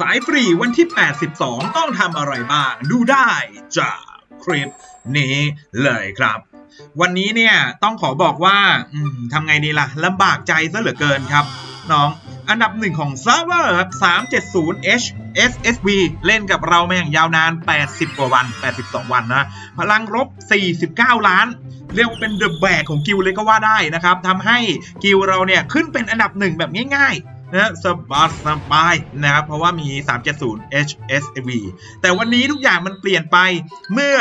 สายฟรีวันที่ 82 ต้องทำอะไรบ้าง ดูได้จากคลิปนี้เลยครับ วันนี้เนี่ยต้องขอบอกว่าทำไงดีล่ะลำบากใจซะเหลือเกินครับ น้องอันดับหนึ่งของเซิร์ฟเวอร์ครับ 370H SSV เล่นกับเรามาอย่างยาวนาน 80 กว่าวัน 82 วันนะ พลังรบ 49 ล้าน เรียกว่าเป็นเดอะแบกของกิลเลยก็ว่าได้นะครับทำให้กิลเราเนี่ยขึ้นเป็นอันดับหนึ่งแบบง่ายๆ นะสบายสบายนะครับเพราะว่ามี 370 HSV แต่วันนี้ทุกอย่างมันเปลี่ยนไปเมื่อ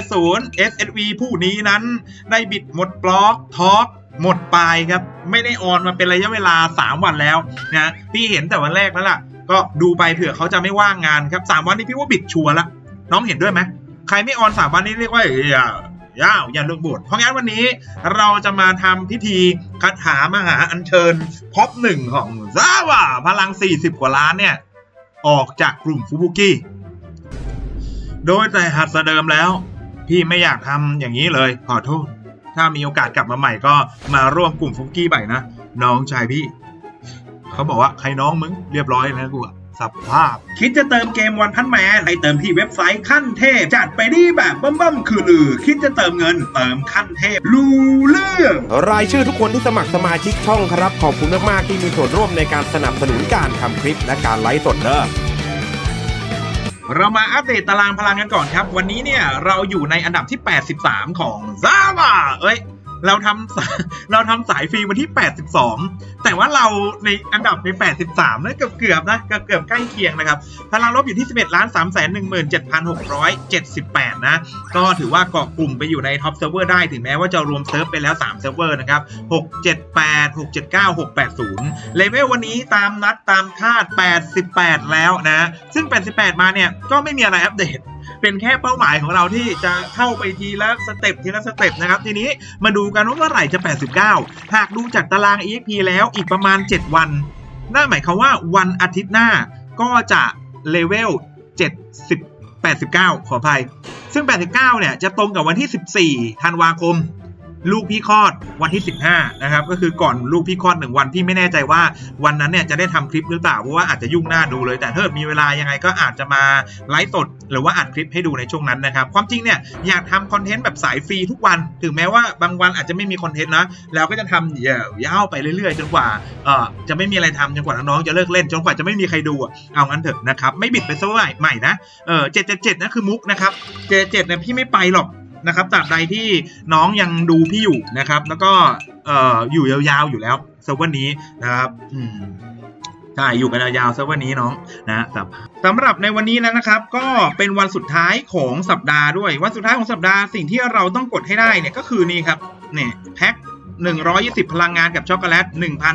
370 SSV ผู้นี้นั้นได้บิดหมดบล็อกท็อกหมดไปครับ ไม่ได้ออนมาเป็นระยะเวลา 3 วันแล้วนะพี่เห็นแต่วันแรกแล้วล่ะ ก็ดูไปเผื่อเขาจะไม่ว่างงานครับ 3 วันนี้พี่ว่าบิดชัวร์ละน้องเห็นด้วยไหมใครไม่ออน3วันนี้เรียกว่าอ ย่าวอย่าเลิกบวชเพราะงั้นวันนี้เราจะมาทำพิธีคาถามหาอัญเชิญพ็อปหนึ่งของซาวาพลัง 40 กว่าล้านเนี่ย ออกจากกลุ่มฟูบุกิโดยแต่หัดเดิมแล้ว พี่ไม่อยากทำอย่างนี้เลยขอโทษ ถ้ามีโอกาสกลับมาใหม่ก็มาร่วมกลุ่มฟุกกี้ใหม่นะน้องชายพี่ เขาบอกว่าใครน้องมึงเรียบร้อยแล้วกูอะ สับภาพ คิดจะเติมเกมวันพันแมนให้เติมที่เว็บไซต์ขั้นเทพ จัดไปดีแบบบั้มๆคือลือ คิดจะเติมเงินเติมขั้นเทพรู้เรื่องรายชื่อทุกคนที่สมัครสมาชิกช่องครับ ขอบคุณมากๆที่มีส่วนร่วมในการสนับสนุนการทำคลิปและการไลฟ์สดเด้อเรามาอัปเดตตารางพลังกันก่อนครับ วันนี้เนี่ยเราอยู่ในอันดับที่ 83 ของซาวาเอ้ย เราทำเราทำสายฟรีวันที่ 82 แต่ว่าเราในอันดับใน 83นะเกือบเกือบๆนะเกือบเกือบๆใกล้เคียงนะครับพลังลบอยู่ที่ 11ล้าน3 1 7 6 7 8 นะ ก็ถือว่าเกาะกลุ่มไปอยู่ในท็อปเซิร์ฟเวอร์ได้ถึงแม้ว่าจะรวมเซิร์ฟไปแล้ว 3 เซิร์ฟเวอร์นะครับ 678 679 680 เลเวลวันนี้ตามนัดตามคาด 88 แล้วนะ ซึ่ง 88 มาเนี่ย ก็ไม่มีอะไรอัปเดต เป็นแค่เป้าหมายของเราที่จะเข้าไปทีละสเต็ปทีละสเต็ปนะครับทีนี้มาดูกันว่าเมื่อไหร่จะ 89 หากดูจากตาราง EXP แล้วอีกประมาณ 7 วันนั่นหมายความว่าวันอาทิตย์หน้าก็จะเลเวล70 89 ขออภัย ซึ่ง 89 เนี่ยจะตรงกับวันที่ 14 ธันวาคม ลูกพี่คลอดวันที่ 15นะครับก็คือก่อนลูกพี่คลอดหนึ่งวันพี่ไม่แน่ใจว่าวันนั้นเนี่ยจะได้ทำคลิปหรือเปล่าเพราะว่าอาจจะยุ่งหน้าดูเลย แต่ถ้ามีเวลายังไงก็อาจจะมาไลฟ์สดหรือว่าอัดคลิปให้ดูในช่วงนั้นนะครับความจริงเนี่ยอยากทำคอนเทนต์แบบสายฟรีทุกวัน ถึงแม้ว่าบางวันอาจจะไม่มีคอนเทนต์นะแล้วก็จะทำยาวไปเรื่อยๆ จนกว่าเอ่อจะไม่มีอะไรทำจนกว่าน้องๆจะเลิกเล่นจนกว่าจะไม่มีใครดูเอางั้นเถอะนะครับไม่บิดไปซะใหม่ใหม่นะเออ777นั่นคือมุกนะครับ777เนี่ยพี่ไม่ไปหรอก นะครับตราบใดที่น้องยังดูพี่อยู่นะครับ แล้วก็เอ่ออยู่ยาวๆอยู่แล้วเซิร์ฟเวอร์นี้นะครับอืมใช่อยู่กันยาวๆเซิร์ฟเวอร์นี้น้องนะครับสำหรับในวันนี้แล้วนะครับ ก็เป็นวันสุดท้ายของสัปดาห์ด้วย วันสุดท้ายของสัปดาห์สิ่งที่เราต้องกดให้ได้เนี่ยก็คือนี่ครับเนี่ยแพ็ค120 พลังงานกับช็อกโกแลต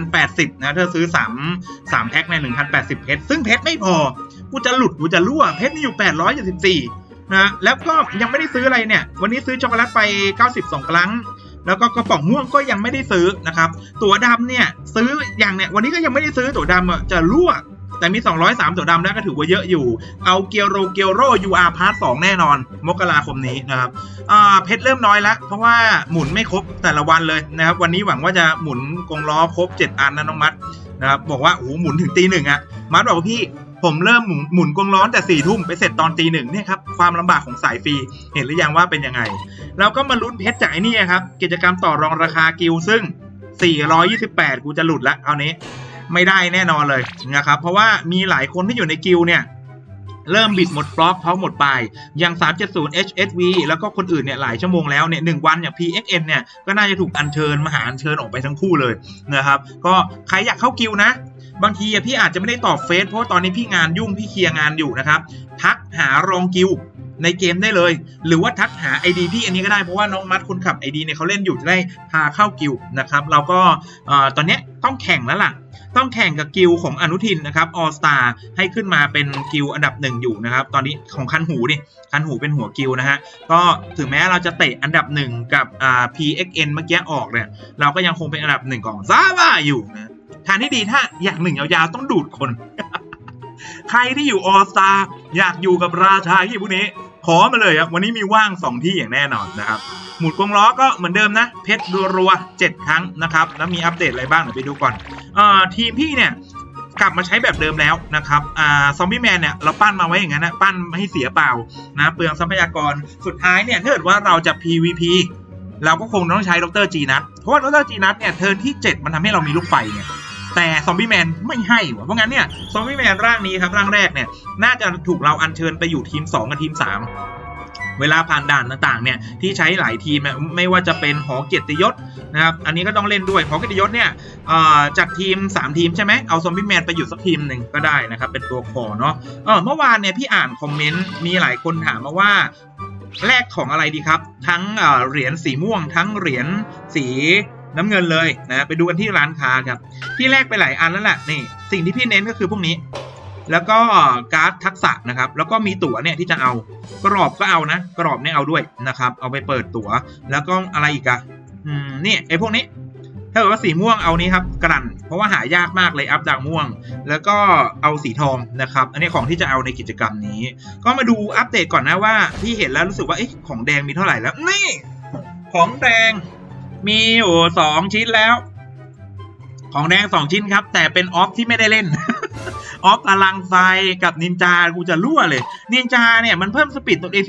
1,080 นะเธอซื้อ 3 3 แพ็คใน 1,080 เพชร ซึ่งเพชรไม่พอ กูจะหลุด กูจะรั่ว เพชรมีอยู่ 874 นะแล้วก็ยังไม่ได้ซื้ออะไรเนี่ย วันนี้ซื้อช็อกโกแลตไป 92 ครั้ง แล้วก็กระป๋องม่วงก็ยังไม่ได้ซื้อนะครับ ตั๋วดำเนี่ยซื้ออย่างเนี่ยวันนี้ก็ยังไม่ได้ซื้อตั๋วดำจะรั่วแต่มี 203 ตัวดำแล้วก็ถือว่าเยอะอยู่ เอาเกียวโรเกียวโร UR พาร์ท2แน่นอน มกราคมนี้นะครับอ่าเพชรเริ่มน้อยแล้วเพราะว่าหมุนไม่ครบแต่ละวันเลยนะครับ วันนี้หวังว่าจะหมุนกงล้อครบ 7 อันนะน้องมัดนะครับ บอกว่าโอ้หหมุนถึงตีหนึ่งอะมัดบอกว่าพี่ ผมเริ่มหมุนหมุนกงล้อนแต่สี่ทุ่มไปเสร็จตอนตีหนึ่งเนี่ยครับความลำบากของสายฟรีเห็นหรือยังว่าเป็นยังไงแล้วก็มาลุ้นเพชรจากไอ้นี่ครับ กิจกรรมต่อรองราคากิลซึ่ง 428 กูจะหลุดละเอานี้ ไม่ได้แน่นอนเลยนะครับ เพราะว่ามีหลายคนที่อยู่ในกิลเนี่ยเริ่มบิดหมดบล็อกเพราหมดไปอย่าง 370 HSV แล้วก็คนอื่นเนี่ยหลายชั่วโมงแล้วเนี่ยหนึ่งวันอย่าง PXN เนี่ยก็น่าจะถูกอัญเชิญมาหาอัญเชิญออกไปทั้งคู่เลยนะครับ ก็ใครอยากเข้ากิลด์นะบางทีพี่อาจจะไม่ได้ตอบเฟซเพราะว่าตอนนี้พี่งานยุ่งพี่เคลียร์งานอยู่นะครับทักหารองกิลในเกมได้เลย หรือว่าทักหา ID พี่อันนี้ก็ได้เพราะว่าน้องมัดคนขับ ID เนี่ยเขาเล่นอยู่จะได้พาเข้ากิลนะครับเราก็ตอนนี้ต้องแข่งแล้วล่ะ ต้องแข่งกับกิลของอนุทินนะครับออสตาให้ขึ้นมาเป็นกิลอันดับหนึ่งอยู่นะครับ ตอนนี้ของคันหูดิคันหูเป็นหัวกิลนะฮะก็ถึงแม้เราจะเตะอันดับหนึ่งกับ PXN เมื่อกี้ออกเนี่ยเราก็ยังคงเป็นอันดับหนึ่งของซาบ้าอยู่นะ ทางที่ดีถ้าอยากหนึ่งยาวๆต้องดูดคน ใครที่อยู่ออสตาอยากอยู่กับราชาที่พวกนี้ ขอมาเลยครับวันนี้มีว่าง 2 ที่อย่างแน่นอนนะครับ หมุดกงล้อก็เหมือนเดิมนะ เพชรรัวๆ7ครั้งนะครับ แล้วมีอัปเดตอะไรบ้างเดี๋ยวไปดูก่อนเอ่อทีมพี่เนี่ยกลับมาใช้แบบเดิมแล้วนะครับอ่าซอมบี้แมนเนี่ยเราปั้นมาไว้อย่างนั้นนะปั้นไม่ให้เสียเปล่านะเปลืองทรัพยากรสุดท้ายเนี่ยถ้าเกิดว่าเราจะ PVP เราก็คงต้องใช้ดรจีนัทเพราะว่าดรจีนัทเนี่ยเทิร์นที่ 7 มันทำให้เรามีลูกไฟเนี่ย แต่ซอมบี้แมนไม่ให้วะเพราะงั้นเนี่ยซอมบี้แมนร่างนี้ครับร่างแรกเนี่ยน่าจะถูกเราอัญเชิญไปอยู่ทีม 2 กับทีม 3เวลาผ่านด่านต่างๆเนี่ยที่ใช้หลายทีมไม่ว่าจะเป็นหอเกียรติยศนะครับอันนี้ก็ต้องเล่นด้วยหอเกียรติยศเนี่ยจากทีม 3 ทีมใช่ไหมเอาซอมบี้แมนไปอยู่สักทีมหนึ่งก็ได้นะครับเป็นตัวคอเนาะเออเมื่อวานเนี่ยพี่อ่านคอมเมนต์มีหลายคนถามมาว่าแลกของอะไรดีครับ ทั้งเหรียญสีม่วง ทั้งเหรียญสี น้ำเงินเลยนะไปดูกันที่ร้านค้าครับพี่แลกไปหลายอันแล้วแหละนี่สิ่งที่พี่เน้นก็คือพวกนี้ แล้วก็การ์ดทักษะนะครับ แล้วก็มีตั๋วเนี่ยที่จะเอากรอบก็เอานะ กรอบเนี่ยเอาด้วยนะครับ เอาไปเปิดตั๋ว แล้วก็อะไรอีกอะอืมนี่ไอ้พวกนี้ถ้าเกิดว่าสีม่วงเอานี้ครับกลั่น เพราะว่าหายากมากเลยอัพดาวม่วง แล้วก็เอาสีทองนะครับ อันนี้ของที่จะเอาในกิจกรรมนี้ ก็มาดูอัปเดตก่อนนะว่าพี่เห็นแล้วรู้สึกว่าเอ๊ะของแดงมีเท่าไหร่แล้วนี่ของแดง มีอยู่สองชิ้นแล้ว ของแดงสองชิ้นครับ แต่เป็นออฟที่ไม่ได้เล่น ออฟพลังไฟกับนินจากูจะรั่วเลย นินจาเนี่ยมันเพิ่มสปีดตัวเอง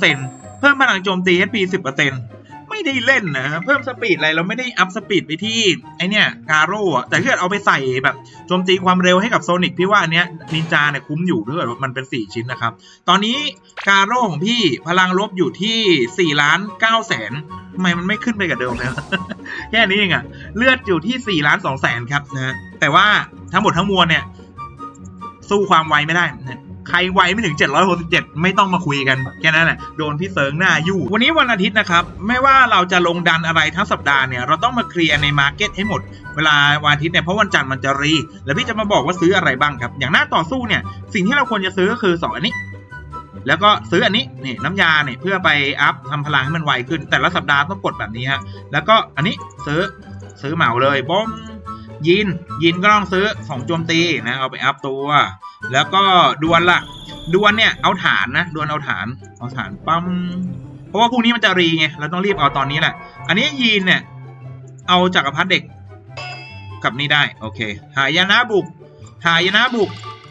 12%เพิ่มพลังโจมตี HP 10% ไม่ได้เล่นนะเพิ่มสปีดอะไรเราไม่ได้อัพสปีดไปที่ไอเนี่ยกาโร่อะแต่ถ้าเกิดเอาไปใส่แบบโจมตีความเร็วให้กับโซนิกพี่ว่าอันเนี้ยนินจาเนี่ยคุ้มอยู่ถ้าเกิดว่ามันเป็น 4 ชิ้นนะครับ ตอนนี้กาโร่ของพี่พลังลบอยู่ที่4ล้าน9แสนทำไมมันไม่ขึ้นไปกับเดิมนะแค่นี้เองอะเลือดอยู่ที่4ล้าน2แสนครับนะฮะแต่ว่าทั้งหมดทั้งมวลเนี่ยสู้ความไวไม่ได้นะ ใครไวไม่ถึง 767 ไม่ต้องมาคุยกัน แค่นั้นแหละโดนพี่เสิร์งหน้ายู่ วันนี้วันอาทิตย์นะครับ ไม่ว่าเราจะลงดันอะไรทั้งสัปดาห์เนี่ย เราต้องมาเคลียร์ในมาร์เก็ตให้หมด เวลาวันอาทิตย์เนี่ย เพราะวันจันทร์มันจะรี แล้วพี่จะมาบอกว่าซื้ออะไรบ้างครับ อย่างหน้าต่อสู้เนี่ย สิ่งที่เราควรจะซื้อก็คือ 2 อันนี้แล้วก็ซื้ออันนี้นี่น้ำยาเนี่ยเพื่อไปอัพทำพลังให้มันไวขึ้น แต่ละสัปดาห์ต้องกดแบบนี้ฮะแล้วก็อันนี้ซื้อซื้อเหมาเลยบ้ม ยินยินก็ต้องซื้อของโจมตีนะเอาไปอัพตัว แล้วก็ดวลล่ะดวลเนี่ยเอาฐานนะดวลเอาฐานเอาฐานปั๊มเพราะว่าพรุ่งนี้มันจะรีไงเราต้องรีบเอาตอนนี้แหละ อันนี้ยีนเนี่ยเอาจักรพรรดิเด็กกับนี่ได้โอเค หายนะบุก หายนะบุก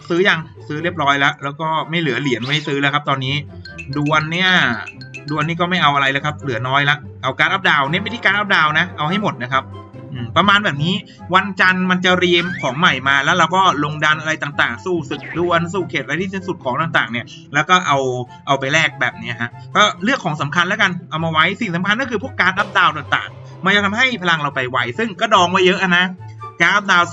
ซื้อยังซื้อเรียบร้อยแล้ว แล้วก็ไม่เหลือเหรียญไว้ซื้อแล้วครับ ตอนนี้ดวลเนี่ยดวลนี่ก็ไม่เอาอะไรแล้วครับ เหลือน้อยละเอาการอัพดาวน์เน้นไปที่การอัพดาวนะ เอาให้หมดนะครับ ประมาณแบบนี้ วันจันทร์มันจะเรียมของใหม่มาแล้วเราก็ลงดันอะไรต่างๆ สู้ศึกดวลสู้เขตอะไรที่สิ้นสุดของต่างๆ เนี่ย แล้วก็เอาเอาไปแลกแบบนี้ฮะก็เลือกของสำคัญแล้วกันเอามาไว้สิ่งสำคัญก็คือพวกการอัพดาวต่างๆ มันจะทำให้พลังเราไปไวซึ่งก็ดองไว้เยอะนะการอัพดาว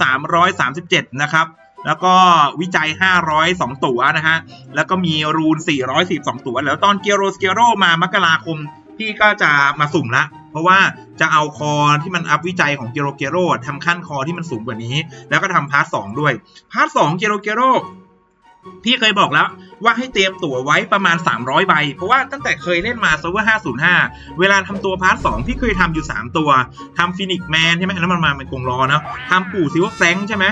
337 นะครับแล้วก็วิจัย 502 ตัวนะฮะ แล้วก็มีรูน 442 ตัว แล้วตอนเกียโรสเกียโรมา มกราคม พี่ก็จะมาสุ่มละ เพราะว่าจะเอาคอที่มันอัพวิจัยของเกโรเกโรทำขั้นคอที่มันสูงกว่านี้ แล้วก็ทำพาร์ทสองด้วย พาร์ทสองเกโรเกโรพี่เคยบอกแล้วว่าให้เตรียมตั๋วไว้ประมาณ 300 ใบ เพราะว่าตั้งแต่เคยเล่นมาเซิร์ฟเวอร์505 เวลาทำตัวพาร์ทสองพี่เคยทำอยู่ 3 ตัวทำฟินิกแมนใช่ไหมอันนั้นมันมาเป็นกรงล้อเนาะทำปู่ซิวเฟรงใช่ไหม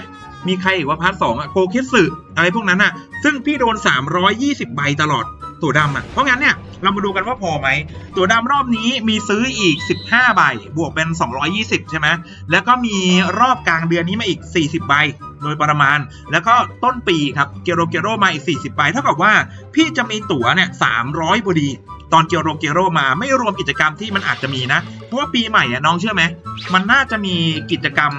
มีใครอีกว่าพาร์ทสองอะโกเคสึอะไรพวกนั้นอะซึ่งพี่โดน 320 ใบตลอด ตัวดำอะ เพราะงั้นเนี่ยเรามาดูกันว่าพอไหม ตัวดำรอบนี้มีซื้ออีก 15 ใบ บวกเป็น 220 ใช่ไหม แล้วก็มีรอบกลางเดือนนี้มาอีก 40 ใบ โดยประมาณ แล้วก็ต้นปีครับ เกโรเกโรมาอีก 40 ใบ เท่ากับว่าพี่จะมีตั๋วเนี่ย 300พอดี ตอนเกโรเกโรมาไม่รวมกิจกรรมที่มันอาจจะมีนะ เพราะว่าปีใหม่อะน้องเชื่อไหม มันน่าจะมีกิจกรรม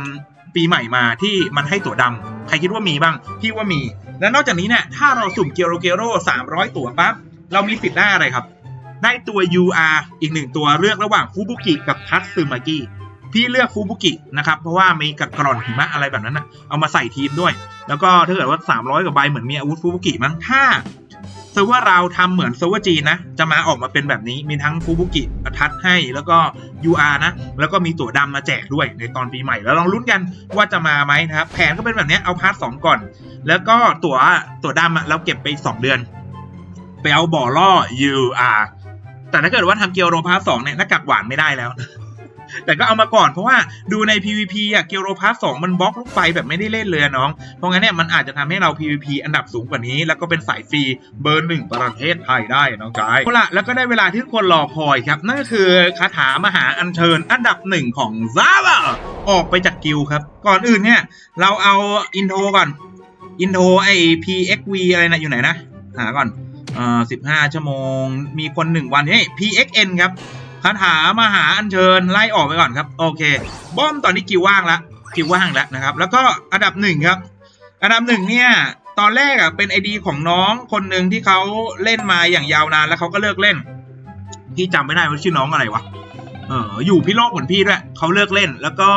ปีใหม่มาที่มันให้ตั๋วดำ ใครคิดว่ามีบ้าง พี่ว่ามี และนอกจากนี้เนี่ย ถ้าเราสุ่มเกโรเกโร300 ตั๋วปั๊บ เรามีสิทธิ์ได้อะไรครับ ได้ตัว UR อีกหนึ่งตัวเลือกระหว่างฟูบุกิกับทัตสึมากิพี่เลือกฟูบุกินะครับ เพราะว่ามีกับกร่อนหิมะอะไรแบบนั้นนะเอามาใส่ทีมด้วย แล้วก็ถ้าเกิดว่า 300กว่าใบเหมือนมีอาวุธฟูบุกิมั้งถ้าเซิร์ฟเวอร์เราทำเหมือนเซิร์ฟเวอร์จีนนะ จะมาออกมาเป็นแบบนี้มีทั้งฟูบุกิทัดให้แล้วก็ UR นะ แล้วก็มีตั๋วดำมาแจกด้วยในตอนปีใหม่ แล้วลองลุ้นกันว่าจะมาไหมนะครับ แผนก็เป็นแบบนี้เอาพาร์ทสองก่อน แล้วก็ตั๋วตั๋วดำเราเก็บไปอีกสองเดือน ไปเอาบ่อล่อ UR แต่ถ้าเกิดว่าทำเกียวโรพาสองเนี่ยหน้ากากหวานไม่ได้แล้ว แต่ก็เอามาก่อนเพราะว่าดูใน PVP อะเกียวโรพาสองมันบล็อกลูกไฟแบบไม่ได้เล่นเลยอน้อง เพราะงั้นเนี่ยมันอาจจะทำให้เรา PVP อันดับสูงกว่านี้ แล้วก็เป็นสายฟรีเบอร์หนึ่งประเทศไทยได้น้องกายเอาละแล้วก็ได้เวลาที่ทุกคนรอคอยครับ นั่นก็คือคาถามหาอัญเชิญอันดับหนึ่งของซาบะออกไปจากกิลด์ครับ ก่อนอื่นเนี่ยเราเอาอินโทรก่อนอินโทรไอ PXV อะไรนะอยู่ไหนนะหาก่อน อ่อ15ชั่วโมง มีคนหนึ่งวันเฮ้ย PXN ครับคาถามาหาอัญเชิญไล่ออกไปก่อนครับ โอเคบ้อมตอนนี้กิวว่างละกิวว่างแล้วนะครับ แล้วก็อันดับหนึ่งครับ อันดับหนึ่งเนี่ยตอนแรกอะเป็นไอดีของน้องคนหนึ่งที่เขาเล่นมาอย่างยาวนานแล้วเขาก็เลิกเล่นพี่จำไม่ได้ว่าชื่อน้องอะไรวะเอออยู่พี่โลกเหมือนพี่ด้วยเขาเลิกเล่น แล้วก็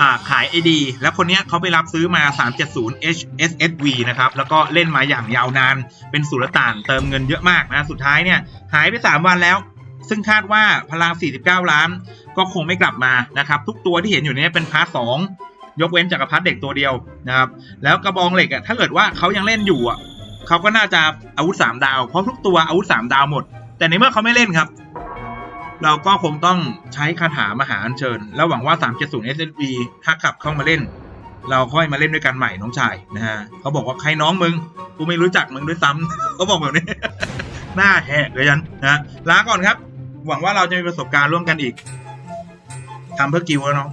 อ่าขายไอดี แล้วคนเนี้ยเขาไปรับซื้อมา 370 HSSV นะครับ แล้วก็เล่นมาอย่างยาวนาน เป็นสุลต่านเติมเงินเยอะมากนะ สุดท้ายเนี่ย หายไป 3 วันแล้ว ซึ่งคาดว่าพลัง 49 ล้าน ก็คงไม่กลับมานะครับ ทุกตัวที่เห็นอยู่เนี้เป็นพาร์ทสองยกเว้นจักรพรรดิเด็กตัวเดียวนะครับ แล้วกระบองเหล็กอะถ้าเกิดว่าเขายังเล่นอยู่อะเขาก็น่าจะอาวุธ 3 ดาว เพราะทุกตัวอาวุธ 3 ดาวหมด แต่ในเมื่อเขาไม่เล่นครับ เราก็คงต้องใช้คาถามหาอัญเชิญ แล้วหวังว่า 370 SSV ถ้ากลับเข้ามาเล่น เราค่อยมาเล่นด้วยกันใหม่น้องชายนะฮะเขาบอกว่าใครน้องมึง กูไม่รู้จักมึงด้วยซ้ำเขาบอกแบบนี้ หน้าแหกเลยฉันนะลาก่อนครับ หวังว่าเราจะมีประสบการณ์ร่วมกันอีกทำเพื่อกิวแล้วเนาะ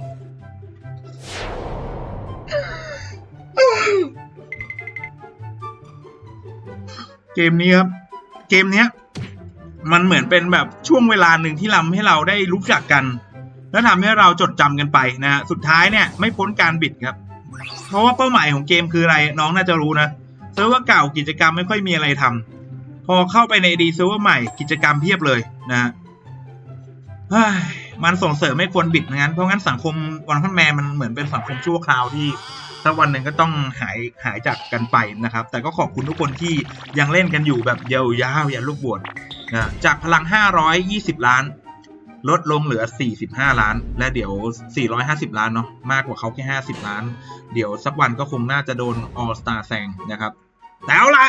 เกมนี้ครับ เกมเนี้ย มันเหมือนเป็นแบบช่วงเวลาหนึ่งที่ทำให้เราได้รู้จักกัน และทำให้เราจดจำกันไปนะฮะสุดท้ายเนี่ยไม่พ้นการบิดครับ เพราะว่าเป้าหมายของเกมคืออะไรน้องน่าจะรู้นะเซิร์ฟเวอร์เก่ากิจกรรมไม่ค่อยมีอะไรทำพอเข้าไปในดีเซิร์ฟเวอร์ใหม่กิจกรรมเพียบเลยนะฮะมันส่งเสริมไม่ควรบิดงั้น เพราะงั้นสังคมวันพันแมนมันเหมือนเป็นสังคมชั่วคราวที่สักวันหนึ่งก็ต้องหายหายจากกันไปนะครับ แต่ก็ขอบคุณทุกคนที่ยังเล่นกันอยู่แบบยาวๆอย่าลูกบวช จากพลัง 520 ล้าน ลดลงเหลือ 45 ล้าน และเดี๋ยว 450 ล้านเนาะมากกว่าเขาแค่ 50 ล้าน เดี๋ยวสักวันก็คงน่าจะโดน All Star แซงนะครับแล้วละ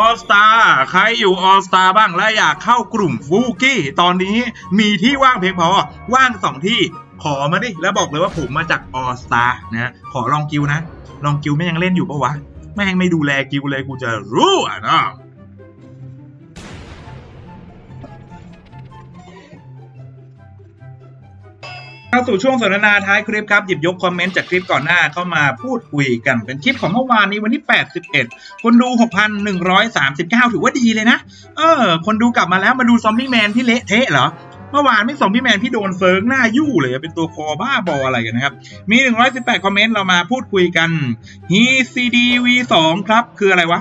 All Star ใครอยู่ All Star บ้างและอยากเข้ากลุ่มฟูกี้ ตอนนี้มีที่ว่างเพียงพอว่างสองที่ขอมาดิ แล้วบอกเลยว่าผมมาจาก All Star นะขอลองกิวนะ ลองกิวไม่ยังเล่นอยู่ปะวะ แม่งไม่ดูแลกิวเลยกูจะรู้อะนะ เข้าสู่ช่วงสนทนาท้ายคลิปครับ หยิบยกคอมเมนต์จากคลิปก่อนหน้าเข้ามาพูดคุยกันเป็นคลิปของเมื่อวานนี้วันที่ 81 คนดู 6,139 ถือว่าดีเลยนะ เออ คนดูกลับมาแล้วมาดูซอมบี้แมนที่เละเทะเหรอเมื่อวานไม่ซอมบี้แมนพี่โดนเฟิร์งหน้ายู่เลยเป็นตัวคอบ้าบออะไรกันนะครับ มี 118 คอมเมนต์เรามาพูดคุยกัน h e CD V2 ครับคืออะไรวะ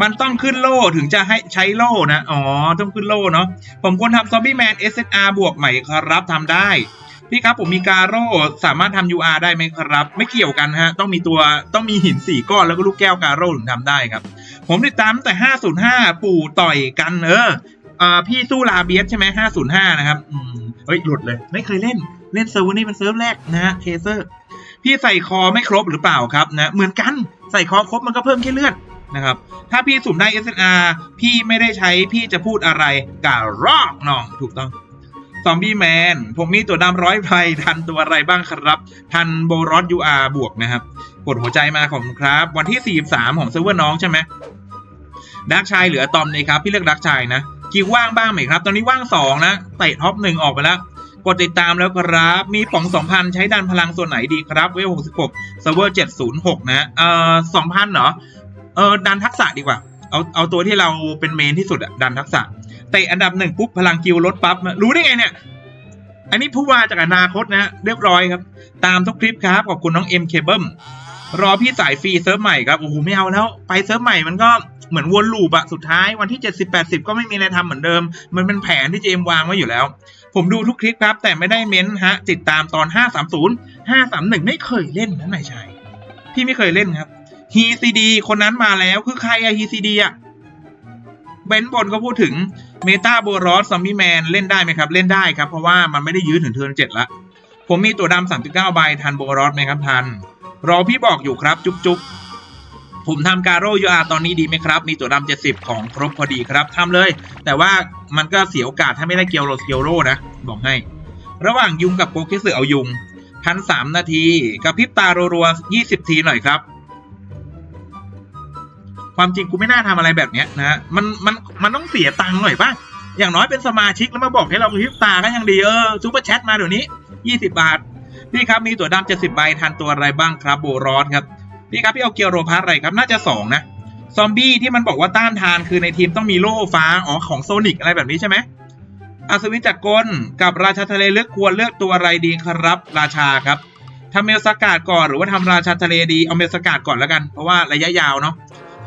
มันต้องขึ้นโล่ถึงจะให้ใช้โล่นะ อ๋อ ต้องขึ้นโล่เนาะผมควรทำซอมบี้แมน SSR บวกใหม่ครับทำได้ พี่ครับผมมีการโร่สามารถทำ UR ได้ไหมครับ ไม่เกี่ยวกันฮะต้องมีตัวต้องมีหินสี่ก้อนแล้วก็ลูกแก้วการโร่ถึงทำได้ครับ ผมติดตามตั้งแต่ 505 ปู่ต่อยกันเอออ่าพี่สู้ลาเบียสใช่ไหม505 นะครับอืมเฮ้ยหลุดเลย ไม่เคยเล่นเล่นเซิร์ฟนี้เป็นเซิร์ฟแรกนะฮะเคเซอร์พี่ใส่คอไม่ครบหรือเปล่าครับนะเหมือนกันใส่คอครบมันก็เพิ่มแค่เลือดนะครับถ้าพี่สุ่มได้ SNR พี่ไม่ได้ใช้พี่จะพูดอะไรการอกน้องถูกต้อง ซอมบี้แมน ผมมีตัวดำร้อยไพรทันตัวอะไรบ้างครับ ทันโบรอสยูอาบวกนะครับ กดหัวใจมาขอบคุณครับ วันที่ 43 ของเซิร์ฟเวอร์น้องใช่ไหมดักชายเหลือตอมเลยครับ พี่เลือกดักชายนะกิวว่างบ้างไหมครับ ตอนนี้ว่าง 2 นะเตะท็อป1ออกไปแล้ว กดติดตามแล้วครับ มีป๋อง 2,000 ใช้ดันพลังส่วนไหนดีครับ เวล66เซิร์ฟเวอร์706 นะ เอ่อ 2,000 เหรอ เออดันทักษะดีกว่า เอาเอาตัวที่เราเป็นเมนที่สุดอะดันทักษะ เตะอันดับหนึ่งปุ๊บพลังกิวลดปั๊บรู้ได้ไงเนี่ยอันนี้ผู้ว่าจากอนาคตนะเรียบร้อยครับ ตามทุกคลิปครับขอบคุณน้องเอ็มเคเบิลรอพี่สายฟรีเซิร์ฟใหม่ครับโอ้โหไม่เอาแล้ว ไปเซิร์ฟใหม่มันก็เหมือนวนลูปอะสุดท้ายวันที่ 70 80 ก็ไม่มีอะไรทำเหมือนเดิม มันเป็นแผนที่เจมวางไว้อยู่แล้ว ผมดูทุกคลิปครับ แต่ไม่ได้เม้นฮะ ติดตามตอน 530 531 ไม่เคยเล่นนะนายชายพี่ไม่เคยเล่นครับฮีซีดีคนนั้นมาแล้วคือใครอะฮีซีดีอะเบนซ์บนก็พูดถึง เมตาโบรอสซอมบี้แมนเล่นได้ไหมครับ เล่นได้ครับ เพราะว่ามันไม่ได้ยื้อถึงเทิร์นเจ็ดละ ผมมีตัวดำสามสิบเก้าใบทันโบรอสไหมครับทัน รอพี่บอกอยู่ครับ จุ๊บจุ๊บผมทำการโรยูอาตอนนี้ดีไหมครับ มีตัวดำเจ็ดสิบของครบพอดีครับทำเลย แต่ว่ามันก็เสียโอกาสถ้าไม่ได้เกียวโรสเกียวโรนะ บอกให้ ระหว่างยุงกับโปเกสึเอายุงพันสามนาทีกระพริบตารัวๆยี่สิบทีหน่อยครับ ความจริงกูไม่น่าทำอะไรแบบเนี้ยนะฮะมันมันมันต้องเสียตังค์หน่อยป่ะ อย่างน้อยเป็นสมาชิกแล้วมาบอกให้เรากระพริบตาก็ยังดีเออซูเปอร์แชทมาเดี๋ยวนี้ยี่สิบาทพี่ครับมีตัวดำเจ็ดสิบใบทันตัวอะไรบ้างครับโบรอสครับพี่ครับพี่เอาเกียวโรพาร์อะไรครับน่าจะสองนะซอมบี้ที่มันบอกว่าต้านทานคือในทีมต้องมีโล่ฟ้าอ๋อของโซนิกอะไรแบบนี้ใช่ไหมอัศวินจักรกลกับราชาทะเลเลือกควรเลือกตัวอะไรดีครับ ราชาครับทำเมลสกาดก่อนหรือว่าทำราชาทะเลดีเอาเมลสกาดก่อนแล้วกันเพราะว่าระยะยาวเนาะ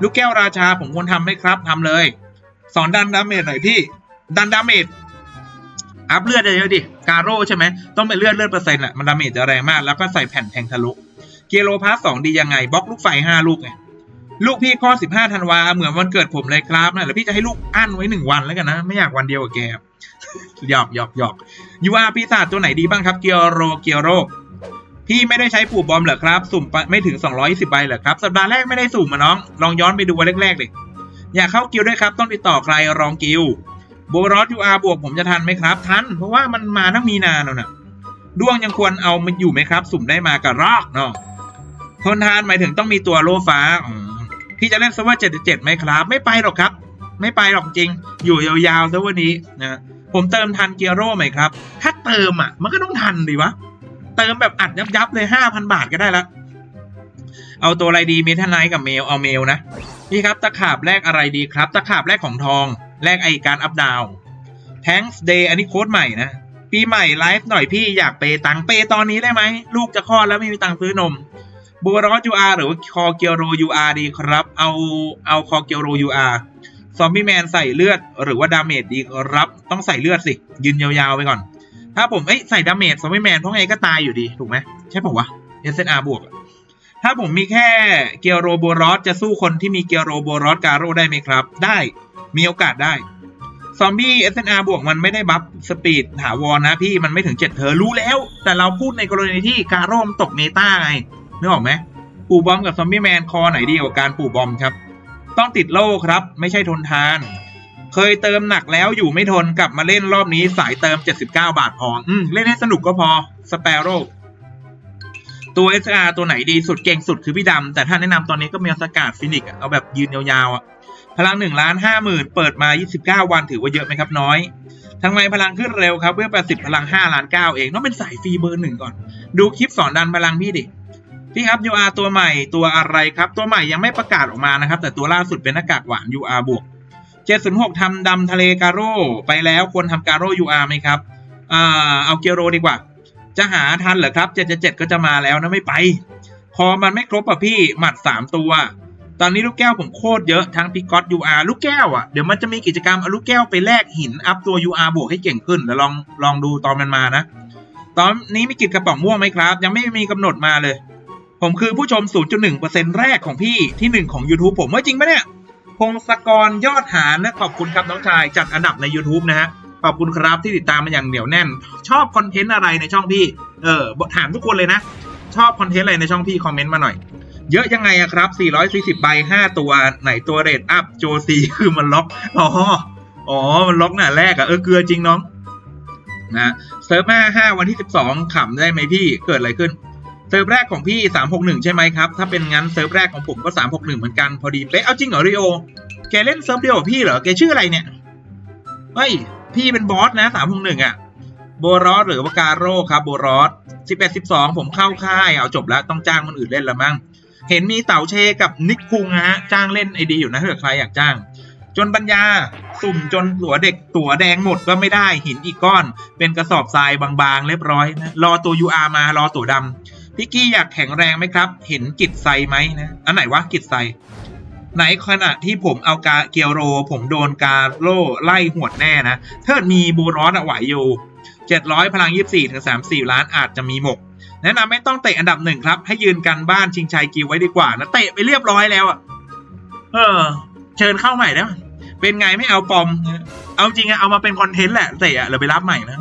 ลูกแก้วราชาผมควรทำไหมครับทำเลย สอนดันดาเมจหน่อยพี่ ดันดาเมจอัพเลือดเยอะดิ กาโร่ใช่ไหม ต้องเป็นเลือดเลือดเปอร์เซ็นต์แหละมันดาเมจจะแรงมาก แล้วก็ใส่แผ่นแทงทะลุ เกียโรพาสสองดียังไง บล็อกลูกไฟห้าลูกไง ลูกพี่ข้อสิบห้าธันวา เหมือนวันเกิดผมเลยครับนะหรือพี่จะให้ลูกอั้นไว้หนึ่งวันแล้วกันนะ ไม่อยากวันเดียวกับแกหยอกหยอกหยอกยูอาปีศาจตัวไหนดีบ้างครับ เกียโร เกียโร พี่ไม่ได้ใช้ปู่บอมเหรอครับ สุ่มไม่ถึง 220ใบเหรอครับ สัปดาห์แรกไม่ได้สุ่มมาน้อง ลองย้อนไปดูวันแรกๆเลยอยากเข้ากิลด์ด้วยครับ ต้องติดต่อใครรองกิลโบรอสยูอาบวกผมจะทันไหมครับ ทัน เพราะว่ามันมาทั้งมีนาเนอะน่ะดวงยังควรเอามาอยู่ไหมครับ สุ่มได้มากับรอกเนาะทนทานหมายถึงต้องมีตัวโลฟ้าพี่จะเล่นเซิร์ฟเวอร์77ไหมครับ ไม่ไปหรอกครับ ไม่ไปหรอกจริง อยู่ยาวๆเซิร์ฟเวอร์นี้นะผมเติมทันเกียร์โร่ไหมครับ ถ้าเติมอะ มันก็ต้องทันดิวะ เติมแบบอัดยับๆเลยห้าพันบาทก็ได้ละเอาตัวอะไรดีเมทัลไนท์กับเมลเอาเมลนะพี่ครับตะขาบแรกอะไรดีครับ ตะขาบแรกของทองแรกไอการอัพดาว Thanks Day อันนี้โค้ดใหม่นะ ปีใหม่ไลฟ์หน่อยพี่อยากเปย์ตังเปย์ตอนนี้ได้ไหม ลูกจะคลอดแล้วไม่มีตังซื้อนมบัวร้อดยูอาร์หรือว่าคอเกียวโรยูอาร์ดีครับ เอาเอาคอเกียวโรยูอาร์ซอมบี้แมนใส่เลือดหรือว่าดาเมจดีครับ ต้องใส่เลือดสิ ยืนยาวๆไปก่อน ถ้าผมเอ้ยใส่ดาเมจซอมบี้แมนเพราะไงก็ตายอยู่ดีถูกไหมใช่ป่าวะ SNR บวก ถ้าผมมีแค่เกียวโรโบรอสจะสู้คนที่มีเกียวโรโบรอสกาโรได้ไหมครับ ได้มีโอกาสได้ ซอมบี้ SNR บวกมันไม่ได้บัฟสปีดถาวรนะพี่มันไม่ถึงเจ็ดเธอรู้แล้ว แต่เราพูดในกรณีที่การ่มตกเมตาไงนึกออกไหมปู่บอมกับซอมบี้แมนคอไหนดีกว่าการปู่บอมครับ ต้องติดโล่ครับ ไม่ใช่ทนทาน เคยเติมหนักแล้วอยู่ไม่ทนกลับมาเล่นรอบนี้สายเติม 79 บาทพอ อืม เล่นให้สนุกก็พอสเปโร่ตัว SR ตัวไหนดีสุดเก่งสุดคือพี่ดำ แต่ถ้าแนะนำตอนนี้ก็เมลสกาดฟินิกเอาแบบยืนยาวๆอะพลัง1ล้าน5หมื่นเปิดมา 29 วันถือว่าเยอะไหมครับน้อยทั้งไมพลังขึ้นเร็วครับเพื่อ80 พลัง5ล้าน9เองต้องเป็นสายฟรีเบอร์หนึ่งก่อน ดูคลิปสอนดันพลังพี่ดิพี่ครับ UR ตัวใหม่ตัวอะไรครับ ตัวใหม่ยังไม่ประกาศออกมานะครับ แต่ตัวล่าสุดเป็นหน้ากากหวาน UR บวก 706ทำดำทะเลกาโร่ไปแล้วควรทำกาโร่ UR ไหมครับอ่าเอาเกียโรดีกว่า จะหาทันเหรอครับ 777 ก็จะมาแล้วนะไม่ไป พอมันไม่ครบอะพี่หมัด 3 ตัว ตอนนี้ลูกแก้วผมโคตรเยอะทั้งพิกอต UR ลูกแก้วอะเดี๋ยวมันจะมีกิจกรรมเอาลูกแก้วไปแลกหินอัพตัว UR บวกให้เก่งขึ้นเดี๋ยวลองลองดูตอนมันมานะ ตอนนี้มีกิจกระป๋องม่วงไหมครับ ยังไม่มีกำหนดมาเลย ผมคือผู้ชม 0.1%แรกของพี่ที่ 1 ของ YouTube ผมว่าจริงปะเนี่ย พงศกรยอดหานะขอบคุณครับน้องชายจัดอันดับใน YouTube นะฮะขอบคุณครับที่ติดตามมาอย่างเหนียวแน่น ชอบคอนเทนต์อะไรในช่องพี่เออถามทุกคนเลยนะ ชอบคอนเทนต์อะไรในช่องพี่คอมเมนต์มาหน่อย เยอะยังไงอะครับ 440ใบ5ตัวไหนตัวเรทอัพโจซีคือมันล็อกอ๋ออ๋อมันล็อกหน่ะแรกอะเออเกลือจริงน้องนะเซิร์ฟห้าห้าวันที่ 12ขำได้ไหมพี่เกิดอะไรขึ้น เซิร์ฟแรกของพี่ 361 ใช่ไหมครับ ถ้าเป็นงั้นเซิร์ฟแรกของผมก็ 361 เหมือนกันพอดีเป๊ะเอาจริงเหรอริโอแกเล่นเซิร์ฟเดียวกับพี่เหรอแกชื่ออะไรเนี่ยเฮ้ยพี่เป็นบอสนะ 361อะโบรอสหรือว่าการโร่ครับโบรอส11 12 ผมเข้าค่ายเอาจบแล้วต้องจ้างคนอื่นเล่นล้วมั้งเห็นมีเต่าเชกับนิกคุงนะฮะจ้างเล่นไอดีอยู่นะถ้าใครอยากจ้าง จนปัญญาสุ่มจนตัวเด็กตัวแดงหมดก็ไม่ได้หินอีกก้อน เป็นกระสอบทรายบางๆ เรียบร้อยนะรอตัว UR มารอตัวดำ พี่กี้อยากแข็งแรงไหมครับ เห็นกิจไซไหมนะ อันไหนวะกิจไซไหนขณะที่ผมเอากาเกียวโร ผมโดนกาโรไล่หวดแน่นะถ้ามีบูรอสอะไหวอยู่700พลัง24ถึง34ล้านอาจจะมีหมก แนะนำไม่ต้องเตะอันดับหนึ่งครับ ให้ยืนกันบ้านชิงชัยกิวไว้ดีกว่านะเตะไปเรียบร้อยแล้วอะเออ เชิญเข้าใหม่ได้ไหมเป็นไงไม่เอาปอม เอาจริงอะเอามาเป็นคอนเทนต์แหละเตะอะเราไปรับใหม่นะ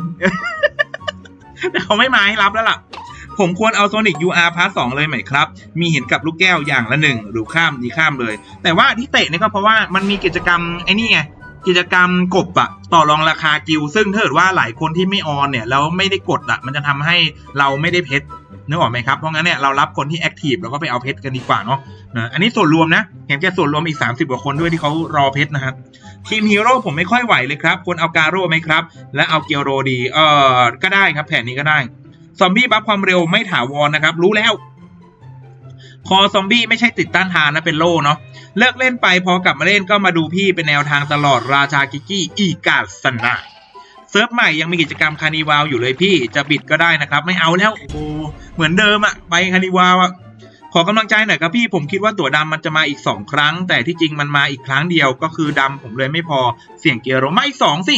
แต่เขาไม่มาให้รับแล้วล่ะ ผมควรเอา Sonic UR Part 2 เลยไหมครับ มีเหินกับลูกแก้วอย่างละหนึ่งหรือข้ามดีข้ามเลย แต่ว่าที่เตะเนี่ยก็เพราะว่ามันมีกิจกรรมไอ้นี่ไงกิจกรรมกบอะต่อรองราคากิวซึ่งถ้าเกิดว่าหลายคนที่ไม่ออนเนี่ยแล้วไม่ได้กดอะมันจะทำให้เราไม่ได้เพชรนึกออกไหมครับเพราะงั้นเนี่ยเรารับคนที่แอคทีฟแล้วก็ไปเอาเพชรกันดีกว่าเนาะนะอันนี้ส่วนรวมนะเห็นแก่ส่วนรวมอีก 30กว่าคนด้วยที่เขารอเพชรนะครับทีมฮีโร่ผมไม่ค่อยไหวเลยครับควรเอาการโร่ไหมครับ และเอาเกียวโรดีเออก็ได้ครับแผนนี้ก็ได้ ซอมบี้บัฟความเร็วไม่ถาวรนะครับ รู้แล้ว คอซอมบี้ไม่ใช่ติดต้านทานนะเป็นโล่เนาะเลิกเล่นไปพอกลับมาเล่นก็มาดูพี่เป็นแนวทางตลอดราชากิกกี้อีกาสนาเซิร์ฟใหม่ยังมีกิจกรรมคานิวาลอยู่เลยพี่จะบิดก็ได้นะครับ ไม่เอาแล้วโอ้โหเหมือนเดิมอะไปคานิวาลอะขอกำลังใจหน่อยครับพี่ผมคิดว่าตั๋วดำมันจะมาอีกสองครั้ง แต่ที่จริงมันมาอีกครั้งเดียวก็คือดำผมเลยไม่พอเสี่ยงเกียร์โรมาอีกสองสิ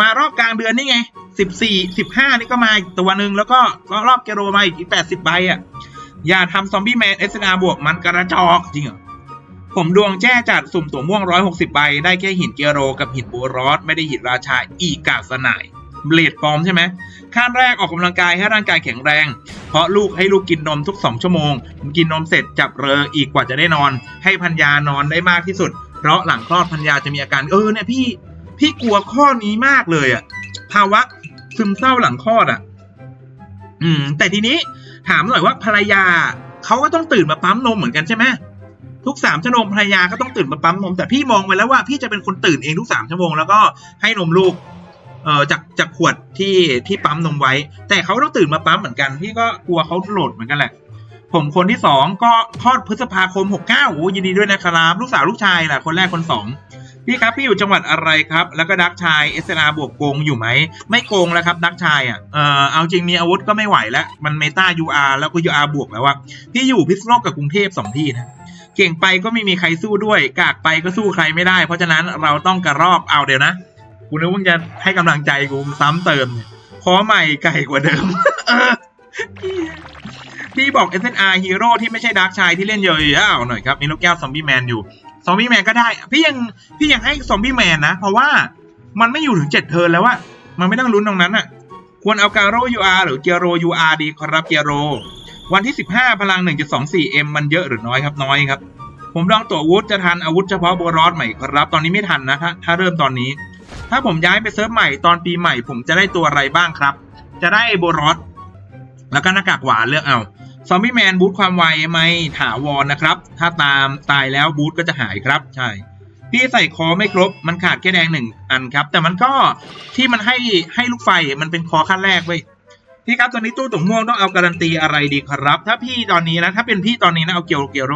มารอบกลางเดือนนี่ไงสิบสี่สิบห้านี่ก็มาอีกตัวหนึ่งแล้วก็รอบเกโรมาอีกแปดสิบใบอะ อย่าทำซอมบี้แมนเอสนาบวกมันกระจอกจริงเหรอผมดวงแจ้จัดสุ่มตัวม่วงร้อยหกสิบใบ ได้แค่หินเกโรกับหินโบรอสไม่ได้หินราชาอีกาสนายเบลดฟอมใช่ไหมขั้นแรกออกกำลังกายให้ร่างกายแข็งแรง เพราะลูกให้ลูกกินนมทุกสองชั่วโมง กินนมเสร็จจับเรออีกกว่าจะได้นอน ให้พันยานอนได้มากที่สุด เพราะหลังคลอดพันยาจะมีอาการเออเนี่ยพี่ พี่กลัวข้อนี้มากเลยอะภาวะซึมเศร้าหลังคลอดอะอืม แต่ทีนี้ถามหน่อยว่าภรรยาเขาก็ต้องตื่นมาปั๊มนมเหมือนกันใช่ไหมทุกสามชั่วโมงภรรยาก็ต้องตื่นมาปั๊มนม แต่พี่มองไปแล้วว่าพี่จะเป็นคนตื่นเองทุกสามชั่วโมงแล้วก็ให้นมลูกเอ่อจากจากขวดที่ที่ปั๊มนมไว้ แต่เขาต้องตื่นมาปั๊มเหมือนกัน พี่ก็กลัวเขาโหลดเหมือนกันแหละ ผมคนที่สองก็คลอดพฤษภาคมหกเก้าโอ้ยินดีด้วยนะครับ ลูกสาวลูกชายแหละคนแรกคนสอง พี่ครับพี่อยู่จังหวัดอะไรครับ แล้วก็ดักชายเอสนาบวกโกงอยู่ไหม ไม่โกงแล้วครับดักชายอะเออเอาจริงมีอาวุธก็ไม่ไหวแล้ว มันเมตา UR แล้วก็ UR บวกแล้วว่าพี่อยู่พิษณุโลกกับกรุงเทพสองที่นะเก่งไปก็ไม่มีใครสู้ด้วย กากไปก็สู้ใครไม่ได้ เพราะฉะนั้นเราต้องกระรอกเอาเดี๋ยวนะกูนึกว่าจะให้กำลังใจกูซ้ำเติมเนี่ยขอใหม่ไก่กว่าเดิมเออพี่บอก SNR ฮีโร่ที่ไม่ใช่ดาร์กชายที่เล่นเยอะๆหน่อยครับมีลูกแก้วซอมบี้แมนอยู่ ซอมบี้แมนก็ได้ พี่ยังพี่ยังให้ซอมบี้แมนนะ เพราะว่ามันไม่อยู่ถึงเจ็ดเทิร์นแล้วอะมันไม่ต้องลุ้นตรงนั้นอะควรเอาการโร UR หรือเกียโร UR ดีครับเกียโร วันที่15พลัง 1.24M มันเยอะหรือน้อยครับน้อยครับ ผมลองตัวอาวุธจะทันอาวุธเฉพาะโบรอสใหม่ครับ ตอนนี้ไม่ทันนะถ้าถ้าเริ่มตอนนี้ ถ้าผมย้ายไปเซิร์ฟใหม่ตอนปีใหม่ ผมจะได้ตัวอะไรบ้างครับ จะได้โบรอสแล้วก็หน้ากากหวานเลือกเอา ซอมบี้แมนบูทความไวไหมถาวรนะครับ ถ้าตามตายแล้วบูทก็จะหายครับ ใช่ พี่ใส่คอไม่ครบ มันขาดแค่แดงหนึ่งอันครับ แต่มันก็ที่มันให้ให้ลูกไฟมันเป็นคอขั้นแรกเว้ยพี่ครับตอนนี้ตู้ตุ่งม่วงต้องเอาการันตีอะไรดีครับ ถ้าพี่ตอนนี้นะ ถ้าเป็นพี่ตอนนี้นะเอาเกียวเกียวโร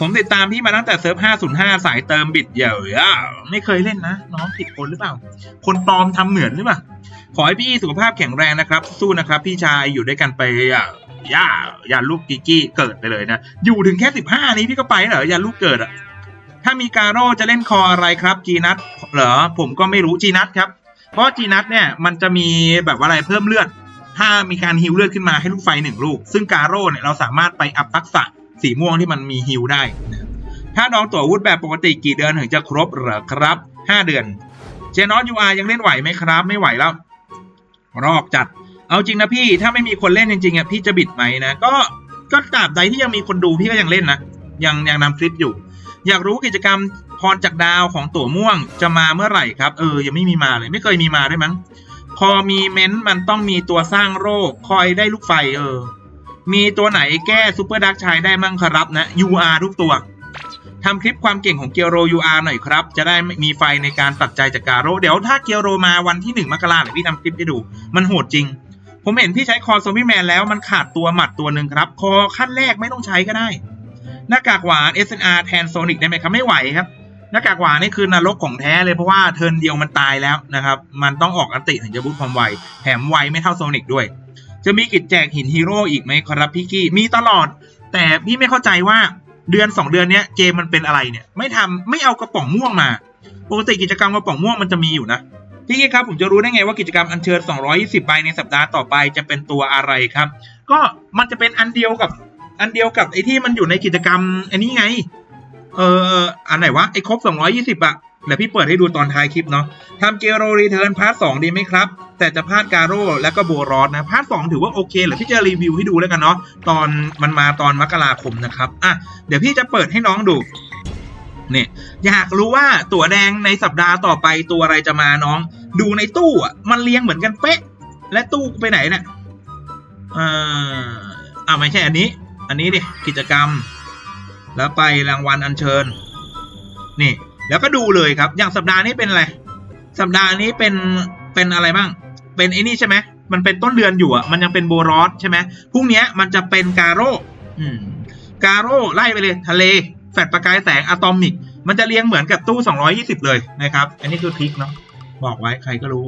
ผมติดตามพี่มาตั้งแต่เซิร์ฟ 505 สายเติมบิดเหย่อะไม่เคยเล่นนะ น้องผิดคนหรือเปล่า คนปลอมทำเหมือนหรือเปล่า ขอให้พี่สุขภาพแข็งแรงนะครับ สู้นะครับ พี่ชายอยู่ด้วยกันไปอะ ย่าอย่าลูกกิกี้เกิดไปเลยนะ อยู่ถึงแค่15นี้พี่ก็ไปเหรออย่าลูกเกิดอะถ้ามีการโร่จะเล่นคออะไรครับจีนัทเหรอผมก็ไม่รู้จีนัทครับ เพราะจีนัทเนี่ยมันจะมีแบบว่าอะไรเพิ่มเลือด ถ้ามีการฮิวเลือดขึ้นมาให้ลูกไฟหนึ่งลูก ซึ่งการโร่เนี่ยเราสามารถไปอัพทักษะสีม่วงที่มันมีฮิวได้นะถ้าดองตัววุธแบบปกติกี่เดือนถึงจะครบเหรอครับ 5 เดือน เจนอสยูอาร์ยังเล่นไหวไหมครับ ไม่ไหวแล้ว รอกจัด เอาจริงนะพี่ถ้าไม่มีคนเล่นจริงๆอะพี่จะบิดไหมนะก็ก็ตราบใดที่ยังมีคนดูพี่ก็ยังเล่นนะยังยังนำคลิปอยู่ อยากรู้กิจกรรมพรจากดาวของตั๋วม่วงจะมาเมื่อไหร่ครับเออยังไม่มีมาเลย ไม่เคยมีมาด้วยมั้งพอมีเม้นต์มันต้องมีตัวสร้างโรคคอยได้ลูกไฟเออ มีตัวไหนแก้ซูเปอร์ดักชายได้มั่งครับนะ UR ทุกตัวทำคลิปความเก่งของเกียวโร UR หน่อยครับ จะได้มีไฟในการตัดใจจากการโร เดี๋ยวถ้าเกียวโรมาวันที่หนึ่งมกราเดี๋ยพี่ทำคลิปให้ดู มันโหดจริง ผมเห็นพี่ใช้คอซอมบี้แมนแล้วมันขาดตัวหมัดตัวหนึ่งครับ คอขั้นแรกไม่ต้องใช้ก็ได้ หน้ากากหวาน SNR แทนโซนิกได้ไหมครับ ไม่ไหวครับ หน้ากากหวานนี่คือนรกของแท้เลยเพราะว่าเทิร์นเดียวมันตายแล้วนะครับ มันต้องออกอันติถึงจะบูทความไว แถมไวไม่เท่าโซนิกด้วย จะมีกิจแจกหินฮีโร่อีกไหมครับพี่กี้ มีตลอด แต่พี่ไม่เข้าใจว่าเดือนสองเดือนเนี้ยเกมมันเป็นอะไรเนี่ย ไม่ทำไม่เอากระป๋องม่วงมา ปกติกิจกรรมกระป๋องม่วงมันจะมีอยู่นะ พี่กี้ครับผมจะรู้ได้ไงว่ากิจกรรมอัญเชิญ 220 ใบในสัปดาห์ต่อไปจะเป็นตัวอะไรครับ ก็มันจะเป็นอันเดียวกับอันเดียวกับไอ้ที่มันอยู่ในกิจกรรมอันนี้ไง เอออันไหนวะไอ้ครบ 220อะเดี๋ยวพี่เปิดให้ดูตอนท้ายคลิปเนาะทำเกโรรีเทิร์นพาร์ทสดีไหมครับ แต่จะพลาดการโร่แล้วก็โบรอสนะพาร์ทสถือว่าโอเคเดี๋ยวพี่จะรีวิวให้ดูแล้วกันเนาะตอนมันมาตอนมกราคมนะครับอะเดี๋ยวพี่จะเปิดให้น้องดู เนี่ย อยากรู้ว่าตั๋วแดงในสัปดาห์ต่อไปตัวอะไรจะมาน้อง ดูในตู้อะมันเรียงเหมือนกันเป๊ะ และตู้ไปไหนเนี่ยเอ่ออ่าไม่ใช่อันนี้ อันนี้ดิกิจกรรม แล้วไปรางวัลอัญเชิญ นี่ แล้วก็ดูเลยครับ อย่างสัปดาห์นี้เป็นอะไรสัปดาห์นี้เป็นเป็นอะไรบ้าง เป็นไอ้นี่ใช่ไหมมันเป็นต้นเดือนอยู่อะ มันยังเป็นโบรอสใช่ไหมพรุ่งนี้มันจะเป็นการโร่กาโร่ไล่ไปเลยทะเล แฟลชประกายแสงอะตอมิก มันจะเรียงเหมือนกับตู้ 220 เลยนะครับ อันนี้คือพลิกเนาะบอกไว้ใครก็รู้